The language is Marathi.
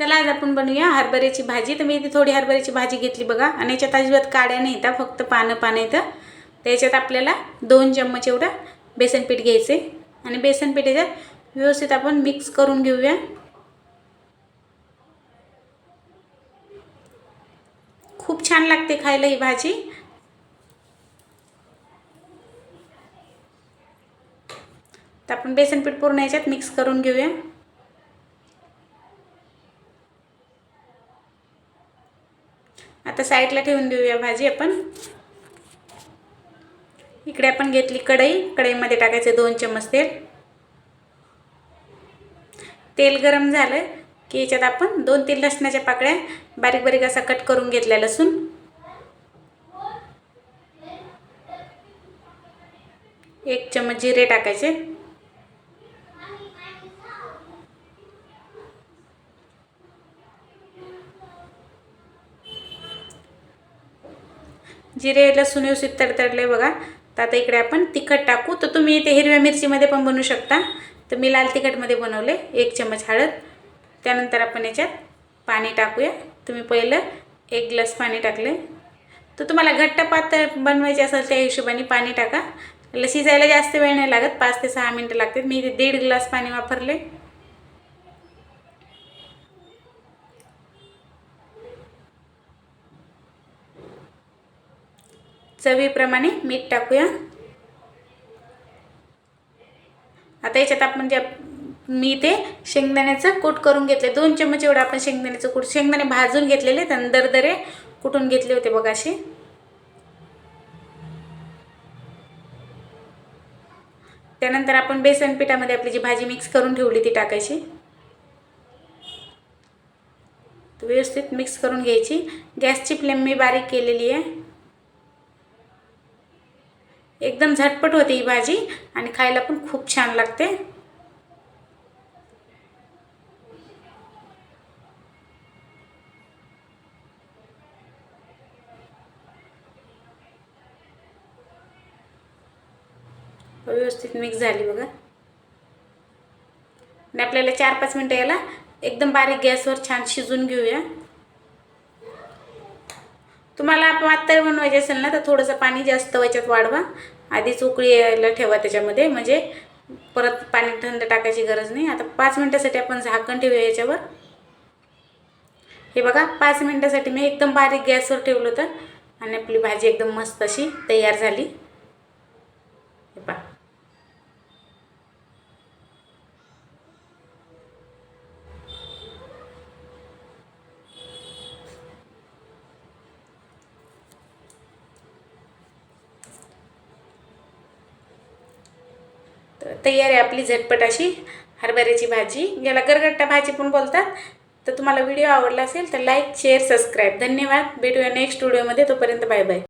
चला आज आपण बनवूया हरभऱ्याची भाजी. तर मी इथे थोडी हरभऱ्याची भाजी घेतली बघा. आणि याच्यात अजिबात काड्या नाही येतात फक्त पानं पानं येतं त्याच्यात आपल्याला दोन चम्मच एवढं बेसनपीठ घ्यायचे आणि बेसनपीठ याच्यात व्यवस्थित आपण मिक्स करून घेऊया. खूप छान लागते खायला ही भाजी. तर आपण बेसनपीठ पूर्ण याच्यात मिक्स करून घेऊया. आता साईडला ठेवून देऊया भाजी आपण. इकडे आपण घेतली कढई. कढईमध्ये टाकायचे दोन चम्मच तेल. तेल गरम झालं की याच्यात आपण दोन तीन लसणाच्या पाकळ्या बारीक बारीक असा कट करून घेतल्या लसूण. एक चम्मच जिरे टाकायचे. जिरे लसूण व्यवस्थित तडतडले बघा. तर आता इकडे आपण तिखट टाकू. तर तुम्ही इथे हिरव्या मिरचीमध्ये पण बनवू शकता. तर मी लाल तिखटमध्ये बनवले एक चमच हळद. त्यानंतर आपण याच्यात पाणी टाकूया. तुम्ही पहिलं एक ग्लास पाणी टाकले. तर तुम्हाला घट्ट पातळ बनवायचे असेल त्या हिशोबाने पाणी टाका. शिजायला जास्त वेळ नाही लागत. पाच ते सहा मिनटं लागतात. मी इथे दीड ग्लास पाणी वापरले. चवीप्रमाणे मीठ टाकूया. आता याच्यात आपण ज्या मी ते शेंगदाण्याचं कूट करून घेतले. दोन चम्मच एवढं आपण शेंगदाण्याचं कूट शेंगदाणे भाजून घेतलेले त्यानं दरदरे कुटून घेतले होते बघा असे. त्यानंतर आपण बेसन पिठामध्ये आपली जी भाजी मिक्स करून ठेवली ती टाकायची. व्यवस्थित मिक्स करून घ्यायची. गॅसची फ्लेम मी बारीक केलेली आहे. एकदम झटपट होते ही भाजी आणि खायला पण खूप छान लागते. व्यवस्थित मिक्स झाली बघा. आणि आपल्याला चार पाच मिनटं याला एकदम बारीक गॅसवर छान शिजून घेऊया. तुम्हाला पातळ बनवायचे असेल ना तर थोडंसं पाणी जास्त वाच्यात वाढवा. आधीच उकळी यायला ठेवा त्याच्यामध्ये म्हणजे परत पाणी थंड टाकायची गरज नाही. आता पाच मिनटासाठी आपण झाकण ठेवूया याच्यावर. हे बघा पाच मिनटासाठी मी एकदम बारीक गॅसवर ठेवलं होतं आणि आपली भाजी एकदम मस्त अशी तयार झाली. हे पहा. तर तयार आहे आपली झटपट अशी. हरभऱ्याची भाजी. याला गरगट्टा भाजी पण बोलतात. तर तुम्हाला व्हिडिओ आवडला असेल तर लाईक शेअर सबस्क्राईब धन्यवाद. भेटूया नेक्स्ट व्हिडिओमध्ये तोपर्यंत बाय बाय